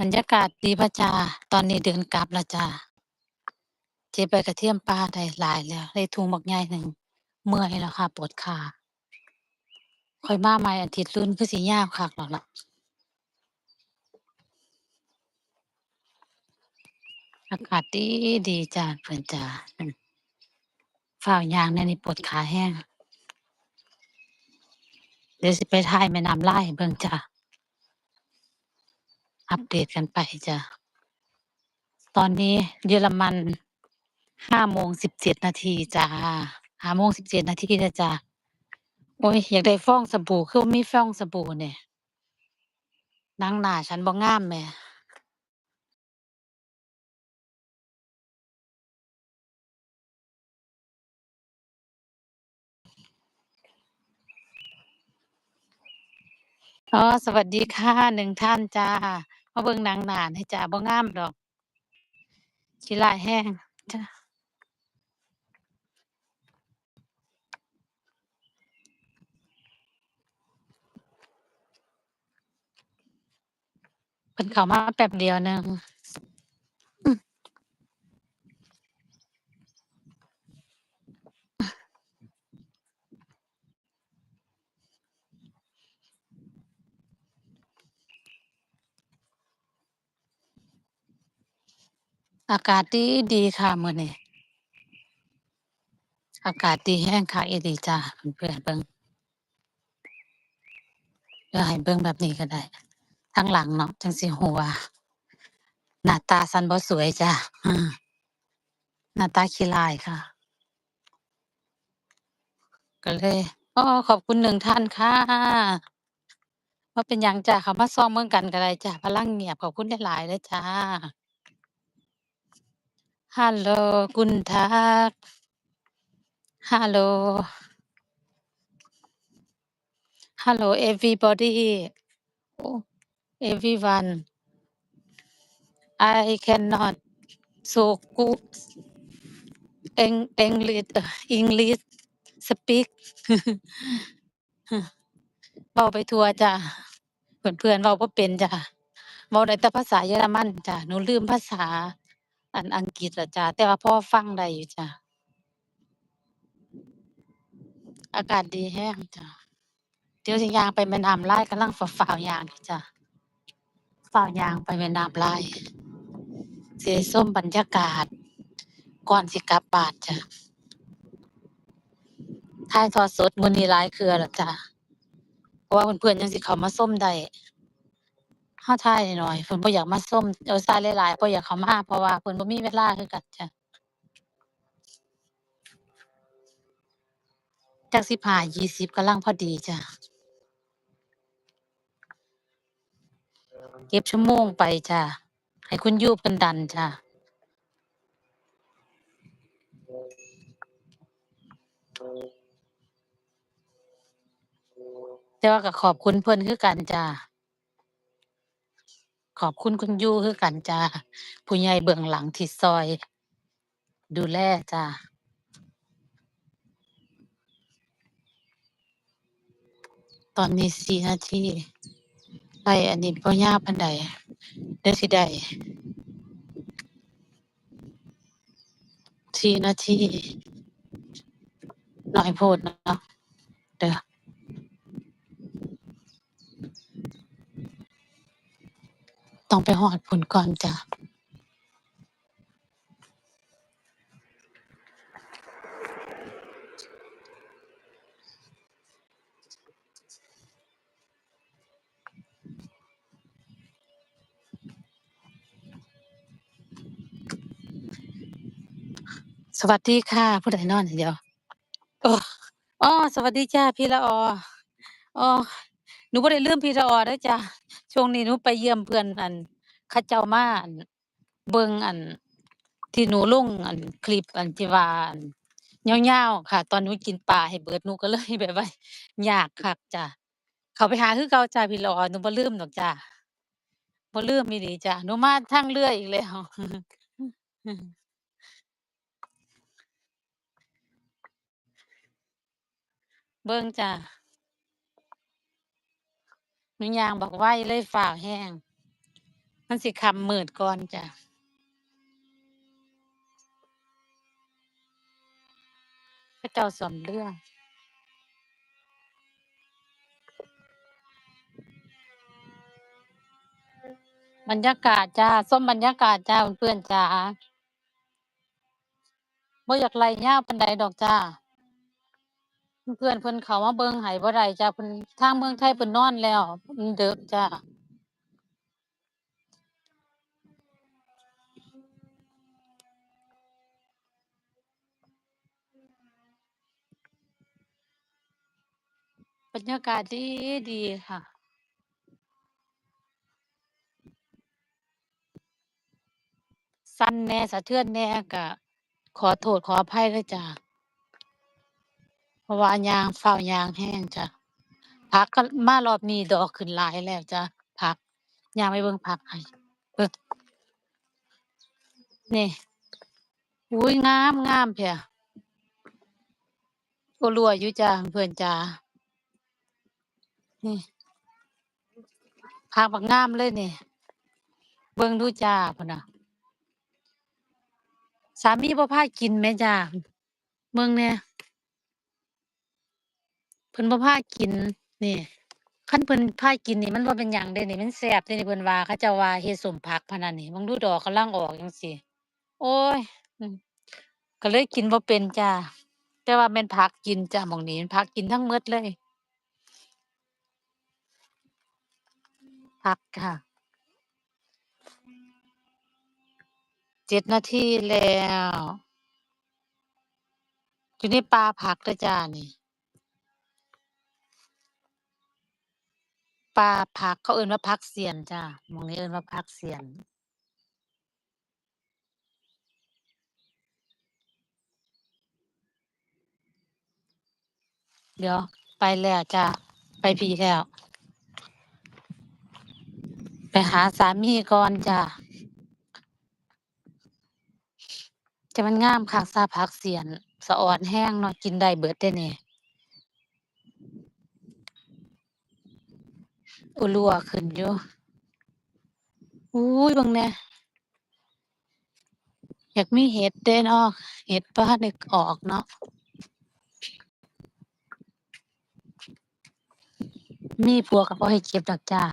บรรยากาศดีบ่จ้า ตอนนี้เดินกลับแล้วจ้าเก็บใบกระเทียมป่าได้หลายแล้ว ได้ถุงบักใหญ่หนึ่ง เมื่อยแล้วค่ะ ปวดขาค่อยมาใหม่อาทิตย์อื่นคือสิยาวคักแล้วล่ะ อากาศดีดีจ้าเพิ่นจ้าอือฟ้าวยางแนนี้ปวดขาแรงเดี๋ยวสิไปถ่ายแม่น้ำไลายให้เบิ่งจ้า อัปเดตกันไปจ้าตอนนี้เยอรมันห้าโมงสิบเจ็ดนาทีจ้าห้าโมงสิบเจ็ดนาทีแล้ะจ้าโอ้ย อยากได้ฟองสบู่คือบ่มีฟองสบู่เนี่ยนังหน้าฉันบ่งามแม่ อ๋อ สวัสดีค่ะ 1 ท่านจ้ามาเบิ่งหนังหน้าหน่จ้าบ่งามดอก ขี้ร้ายแรง จ้าเพิ่นเข้ามาแป๊บเดียวหนึ่ง อากาศดีดีค่ะมื้อนี้ อากาศดีแรงคักอีหลีจ้าเพื่อนเบิ่งเดี๋ยวให้เบิ่งแบบนี้ก็ได้ทางหลังเนาะจังสิรู้ว่าหน้าตาฉันบ่สวยจ้าหน้าตาขี้ร้ายค่ะ ก็เลยอ้อขอบคุณ1ท่านค่ะบ่าเป็นหยังจ้าเข้ามาส่องเบิ่งกันก็ได้จ้าพลังเงียบขอบคุณหลายๆเด้อจ้า Hallo, guten Tag. Hallo. Hello everybody. Oh, everyone. I cannot so good eng English English speak เว้าไปทัวจ้าเพื่อนๆเว้าบ่เป็นจ้าเว้าได้แต่ภาษาเยอรมันจ้าหนูลืมภาษา อันอังกฤษล้วจ้าแต่ว่าพ่อฟังได้อยู่จ้าอากาศดีแรงจ้าเดี๋ยวสิยางไปแม่น้ำลายกำลังฟ้าวางยู่จ้าฟ้าวย่างไปแม่น้ำลายสิได้มบรรยากาศ ก่อนสิกลับบ้านจ้าถ่ายทอดสดมื้อนี้หลายเทื่อแล้วจ้าเพราะว่าเพื่อนๆจั่งสิเขามาชมได้ เราถ่ายน้อยเพิ่นบ่อยากมาชมเอ่อถ่ายหลายๆบ่อยากเข้ามา เพราะว่าเพิ่นบ่มีเวลาคือกันจ้าจัก15-20กำลังพอดีจ้าเก็บชั่วโมงไปจ้าให้คุณยูเพิ่นดันจ้าแต่ว่าก็ขอบคุณเพิ่นคือกันจ้า อบคุณคุณยูคือกันจ้าผู้ใหญ่เบื้องหลังที่ช่วยดูแลจ้าตอนนี้4นาทีไลฟ์อันนี้บ่ยาวปานใดเดี๋ยวสิได้4นาทีหน้อยโพดเนาะเด้อ ต้องไปฮอดพู้นก่อนจ้าสวัสดีค่ะ ผู้ใดเนาะนี่เดี๋ยวเอออ๋อสวัสดีจ้าพี่ละอออ๋อหนูบ่ได้ลืมพี่ละออเด้อจ้า ช่วงนี้หนูไปเยี่ยมเพื่อนอัน เขาเจ้ามาอั่นเบิ่งอัน ที่หนูลงอันคลิปอันที่ว่าอั่นยาวๆค่ะ ตอนหนูกินปลาให้เบิดหนูก็เลย แบบว่า ยากคักจ้าเขาไปหาคือเก่าจ้าพี่ลอหนูบ่ลืมดอกจ้าบ่ลืมอีหลีจ้าหนูมาทางเรืออีกแล้ว เบิ่งจ้า หนูยางบักไวเลยฟ้าวแรงมันสิค่ำมืดก่อนจ้ะเขาเจ้าซ่อมเรื่อง บรรยากาศจ้าส้มบรรยากาศจ้าเพื่อนๆจ๋าบ่อยากไล่ยาวปานใดดอกจ้า เพื่อนเพิ่นเขามาเบิ่งให้บ่ได้จ้าเพิ่นทางเมืองไทยเพิ่นนอนแล้วมันดึกจ้าบรรยากาศดีดีค่ะ สั่นแหน่สะเทือนแหน่ก็ขอโทษขออภัยด้วยจ้า เพราะว่ายางฟ้าวยางแรงจ้ะ ผักก็มารอบนี้ดอกขึ้นหลายแล้วจ้ะ ผัก ย่างไปเบิ่งผักให้เบิ่งนี่อุ๊ยงามงามแท้อั่วรั่วอยู่จ้าเพื่อนจ๋านี่ผักบักงามเลยนี่ เบิ่งดูจ้าพุ่นน่ะ สามีบ่พากินแหมจ้าเบิ่งแหน่ย เพิ่นบ่พากินนี่คันเพิ่นพากินนี่มันบ่เป็นหยังเดะนี่มันแซ่บเดะนี่เพิ่นว่าเขาเจ้าว่าเฮ็ดส้มผักพะนะนี่เบิ่งดูดอกกำลังออกจังซี้โอ๊ยอือก็เลยกินบ่เป็นจ้าแต่ว่าแม่นผักกินจ้าหม้องนี้ผักกินทั้งหมดเลยผักค่ะ7นาทีแล้ว อยู่ในป่าผักเด้อจ้านี่ ป่าผักเขาเอิ้นว่าผักเสียนจ้า หม้องนี้เอิ้นว่าผักเสียนเดี๋ยวไปแล้วจ้าไปพีแล้ว ไปหาสามีก่อนจ้าแต่มันงามคักซะผักเสียน สะอ่อนแรงเนาะกินได้เบิดเดะนี่ อั่วรั่วขึ้นอยู่อุ๊ยบิ่งแน่อยากมีเห็ดเดะเนาะเห็ดบ่ทันได้ออกเนาะมีผัวก็บ่ให้เก็บดอกจ้า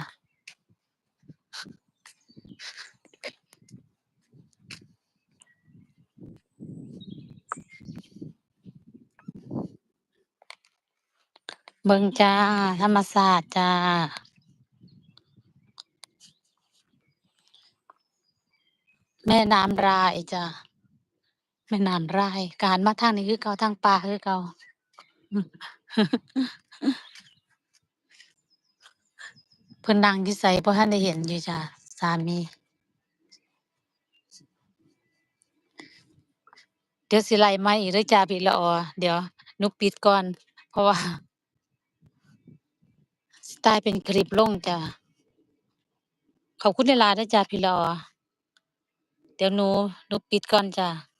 เบิงจ้า ธรรมชาสติจ้า แม่น้ำรายจ้าแม่น้ำรายก็หันมาทางนี้คือเก่าทางป่าคือเก่า เพิ่นนั่งอยู่ไสบ่ทันได้เห็นอยู่จ้าสามี เดี๋ยวสิไล่มาอีกเด้อจ้าพี่ละออ เดี๋ยวหนูปิดก่อน เพราะว่าสิถ่ายเป็นคลิปลงจ้าขอบคุณหลายๆเด้อจ้าพี่ละออ เดี๋ยวหนูหนูปิดก่อนจ้า